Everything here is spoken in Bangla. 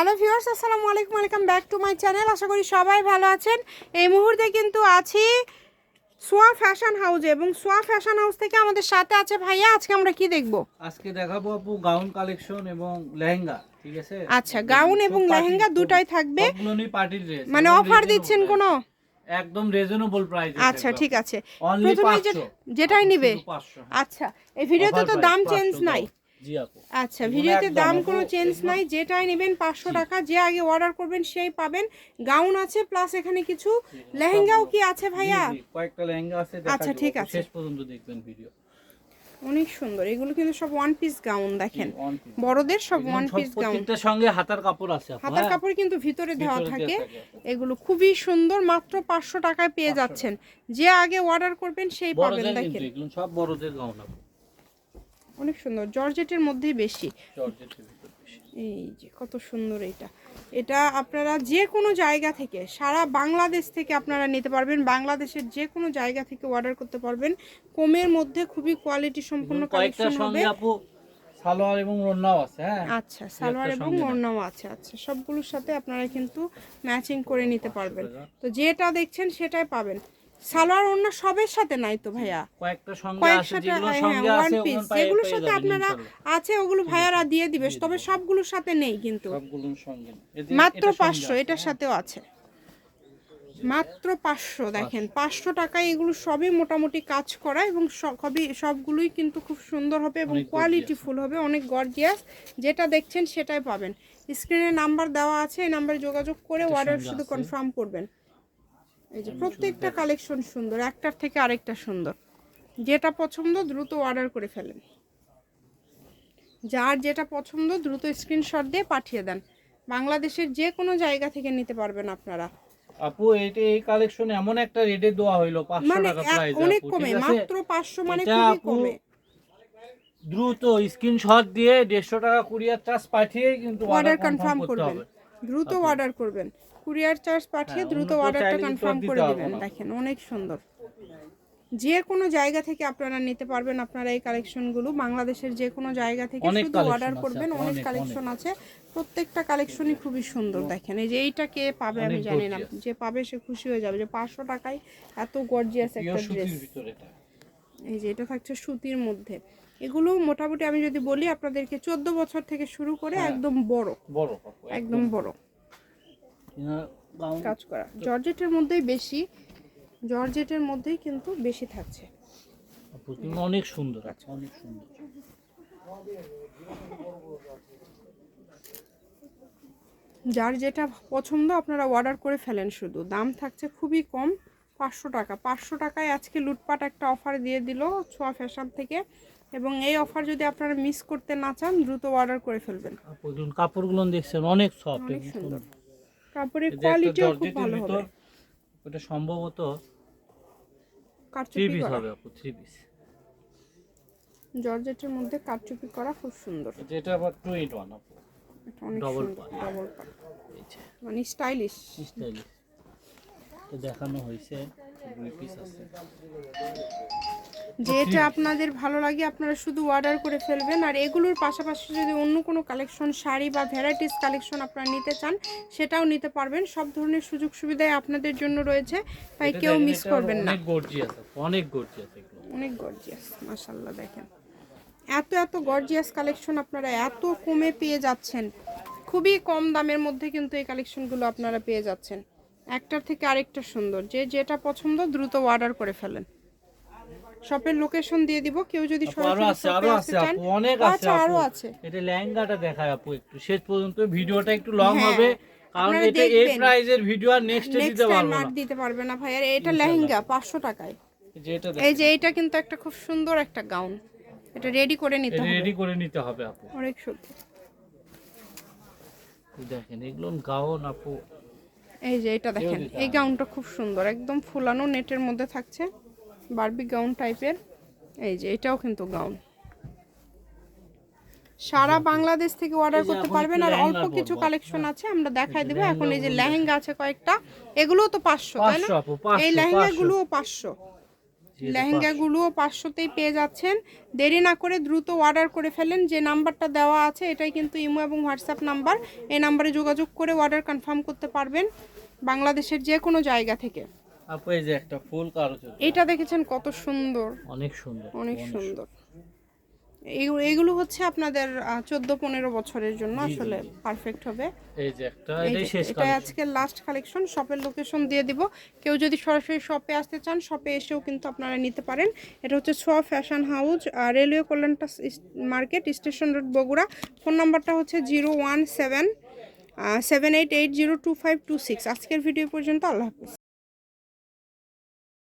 হ্যালো ভিউয়ার্স আসসালামু আলাইকুম welcome back to my channel. আশা করি সবাই ভালো আছেন। এই মুহূর্তে কিন্তু আছি সোয়া ফ্যাশন হাউসে এবং সোয়া ফ্যাশন হাউস থেকে আমাদের সাথে আছে ভাইয়া। আজকে আমরা কি দেখব? আজকে দেখাবো আপু গাউন কালেকশন এবং লেহেঙ্গা ঠিক আছে? আচ্ছা গাউন এবং লেহেঙ্গা দুটাই থাকবে। পার্টি ড্রেস মানে অফার দিচ্ছেন কোনো? একদম রিজনেবল প্রাইস আচ্ছা ঠিক আছে। প্রথমে যেটাই নিবে। আচ্ছা এই ভিডিওতে তো দাম চেঞ্জ নাই। আচ্ছা ভিডিওতে দাম কোনো চেঞ্জ নাই যেটাই নেবেন পাঁচশো টাকা যে আগে অর্ডার করবেন সেই পাবেন। গাউন আছে প্লাস এখানে কিছু লেহেঙ্গাও কি আছে ভাইয়া? কয়েকটা লেহেঙ্গা আছে আচ্ছা, ঠিক আছে। শেষ পর্যন্ত দেখবেন ভিডিও অনেক সুন্দর এগুলো কিন্তু সব ওয়ান পিস গাউন দেখেন। বড়দের সব ওয়ান পিস গাউন প্রত্যেকটার সঙ্গে হাতার কাপড় আছে হাতার হ্যাঁ? কাপড় কিন্তু ভিতরে দেওয়া থাকে। এগুলো খুবই সুন্দর মাত্র পাঁচশো টাকায় পেয়ে যাচ্ছেন। যে আগে অর্ডার করবেন সেই পাবেন দেখেন। সব বড়দের গাউন অনেক সুন্দর। জর্জেটের মধ্যেই বেশি। এই যে কত সুন্দর এটা। এটা আপনারা যে কোনো জায়গা থেকে সারা বাংলাদেশ থেকে আপনারা নিতে পারবেন। বাংলাদেশের যে কোনো জায়গা থেকে অর্ডার করতে পারবেন। কমের মধ্যে খুবই কোয়ালিটি সম্পন্ন কালেকশন হবে। সালোয়ার এবং ওড়নাও আছে হ্যাঁ? আচ্ছা সালোয়ার এবং ওড়নাও আছে। আচ্ছা সবগুলোর সাথে আপনারা কিন্তু ম্যাচিং করে নিতে পারবেন। তো যেটা দেখছেন সেটাই পাবেন। সালোয়ার ওড়না সবের সাথে নাই তো ভাইয়া। কয়েকটা সঙ্গে আছে যেগুলো হ্যাঁ সঙ্গে আছে পিস ওগুলো পায়ে যেগুলোর সাথে আপনারা আছে ওগুলো ভাইয়ারা দিয়ে দিবে তবে সবগুলোর সাথে নেই কিন্তু। সবগুলোর সঙ্গে মাত্র এটার সঙ্গে পাঁচশো আছে, এটার হ্যাঁ। সাথেও আছে। মাত্র পাঁচশো দেখেন পাঁচশো। টাকায় এগুলো সবই মোটামুটি কাজ করা এবং সবই সবগুলোই কিন্তু খুব সুন্দর হবে এবং অনেক কোয়ালিটি ফুল হবে অনেক গর্জিয়াস যেটা দেখছেন সেটাই পাবেন। স্ক্রিনে নাম্বার দেওয়া আছে এই নাম্বারে যোগাযোগ করে অর্ডার শুধু কনফার্ম করবেন। এই যে প্রত্যেকটা কালেকশন সুন্দর একটার থেকে আরেকটা সুন্দর। যেটা পছন্দ দ্রুত অর্ডার করে ফেলেন। যার যেটা পছন্দ দ্রুত স্ক্রিনশট দিয়ে পাঠিয়ে দেন। বাংলাদেশের যে কোনো জায়গা থেকে নিতে পারবেন আপনারা। আপু এটা এই কালেকশন এমন একটা রেটে দেওয়া হইল পাঁচশো মানে টাকা প্রাইস অনেক কমে মাত্র পাঁচশো মানে খুবই কমে। দ্রুত স্ক্রিনশট দিয়ে দেড়শো টাকা কুরিয়ার চার্জ পাঠিয়ে কিন্তু অর্ডার কনফার্ম করবেন। দ্রুত অর্ডার করবেন। কুরিয়ার চার্জ পাঠিয়ে হ্যাঁ, দ্রুত অর্ডারটা কনফার্ম করে দিবেন। দেখেন অনেক সুন্দর। যে কোনো জায়গা থেকে আপনারা নিতে পারবেন আপনারা এই কালেকশনগুলো বাংলাদেশের যে কোনো জায়গা থেকে শুধু অর্ডার করবেন অনেক। কালেকশন আছে। প্রত্যেকটা কালেকশনই খুবই সুন্দর দেখেন। এই যে এইটা কে পাবে আমি জানি না। যে পাবে সে খুশি হয়ে যাবে। যে পাঁচশো টাকায় এত গর্জিয়াস একটা ড্রেস এই যে এটা থাকছে সুতির মধ্যে। এগুলো মোটামুটি আমি যদি বলি আপনাদেরকে চোদ্দ বছর থেকে শুরু করে হ্যাঁ। একদম বড়। বড়। একদম বড়। কাজ করা। জর্জেটের মধ্যেই বেশি। জর্জেটের মধ্যেই কিন্তু বেশি থাকছে। অনেক সুন্দর আছে। অনেক সুন্দর। যার যেটা পছন্দ আপনারা অর্ডার করে ফেলেন শুধু। দাম থাকছে খুবই কম। পাঁচশো টাকা। পাঁচশো টাকায় আজকে লুটপাট একটা অফার দিয়ে দিল ছোঁয়া ফ্যাশন থেকে এবং এই অফার যদি আপনারা মিস করতে না চান দ্রুত অর্ডার করে ফেলবেন। কাপড়গুলো দেখছেন অনেক সফট অনেক সুন্দর। কাপড়ের কোয়ালিটিও খুব ভালো হবে। ওটা সম্ভবত কারচুপি পিস হবে আপু থ্রি পিস জর্জেটের মধ্যে কারচুপি করা খুব সুন্দর। এটা আবার টু এইট ওয়ান আপু। এটা অনেক ডবল পার্ট এই যে। মানে স্টাইলিশ স্টাইলিশ তো দেখানো হয়েছে। দুই পিস আছে। যেটা আপনাদের ভালো লাগে আপনারা শুধু অর্ডার করে ফেলবেন। আর এগুলোর পাশাপাশি যদি অন্য কোনো কালেকশন শাড়ি বা ভ্যারাইটিস কালেকশন আপনারা নিতে চান সেটাও নিতে পারবেন। সব ধরনের সুযোগ সুবিধাই আপনাদের জন্য রয়েছে তাই কেউ মিস করবেন না। অনেক গর্জিয়াস অনেক গর্জিয়াস অনেক গর্জিয়াস মাশাল্লাহ দেখেন। এত এত গর্জিয়াস কালেকশন আপনারা এত কমে পেয়ে যাচ্ছেন। খুবই কম দামের মধ্যে কিন্তু এই কালেকশনগুলো আপনারা পেয়ে যাচ্ছেন। একটার থেকে আরেকটা সুন্দর। যে যেটা পছন্দ দ্রুত অর্ডার করে ফেলেন। শপের লোকেশন দিয়ে দিব। কেউ যদি আরও আছে আরও আছে আপু অনেক আছে আচ্ছা আরও আছে। এটা লেহেঙ্গাটা দেখায় আপু একটু। শেষ পর্যন্ত ভিডিওটা একটু লং হ্যাঁ, হবে। কারণ এটা এই প্রাইজের ভিডিও আর নেক্সট দিতে পারব না। দিতে পারবে না ভাই। আর এটা লেহেঙ্গা পাঁচশো টাকায়। যেটা এই যে এটা কিন্তু একটা খুব সুন্দর একটা গাউন এটা রেডি করে নিতে হবে। রেডি করে নিতে হবে আপু। অনেক সুন্দর। দেখেন এগুলো গাউন আপু। এই যে এটা দেখেন এই গাউনটা খুব সুন্দর একদম ফুলানো নেটের মধ্যে থাকছে বারবি গাউন টাইপের। এই যে এটাও কিন্তু গাউন। সারা বাংলাদেশ থেকে অর্ডার করতে পারবেন আর অল্প কিছু কালেকশন আছে আমরা দেখাই দেবো। এখন এই যে লেহেঙ্গা আছে কয়েকটা এগুলোও তো পাঁচশো তাই না? এই লেহেঙ্গা গুলো লেহেঙ্গাগুলোও পাঁচশো। লেহেঙ্গাগুলোও পাঁচশোতেই পেয়ে যাচ্ছেন। দেরি না করে দ্রুত অর্ডার করে ফেলেন। যে নাম্বারটা দেওয়া আছে এটাই কিন্তু ইমো এবং হোয়াটসঅ্যাপ নাম্বার। এই নাম্বারে যোগাযোগ করে অর্ডার কনফার্ম করতে পারবেন বাংলাদেশের যে কোনো জায়গা থেকে। আপু এই যে একটা ফুল কারুচে এটা দেখেছেন কত সুন্দর। অনেক সুন্দর অনেক সুন্দর। এই- এইগুলো হচ্ছে আপনাদের চোদ্দ পনেরো বছরের জন্য আসলে পারফেক্ট হবে। এই যে একটা এটাই এটা আজকে লাস্ট কালেকশন শপের লোকেশন দিয়ে দিব। কেউ যদি সরাসরি শপে আসতে চান শপে এসেও কিন্তু আপনারা নিতে পারেন। এটা হচ্ছে Chhoya fashion house railway কল্যাণটা market station road Bogura. Phone নাম্বারটা হচ্ছে zero one seven seven eight eight zero two five two six আজকের ভিডিও পর্যন্ত আল্লাহ হাফিজ।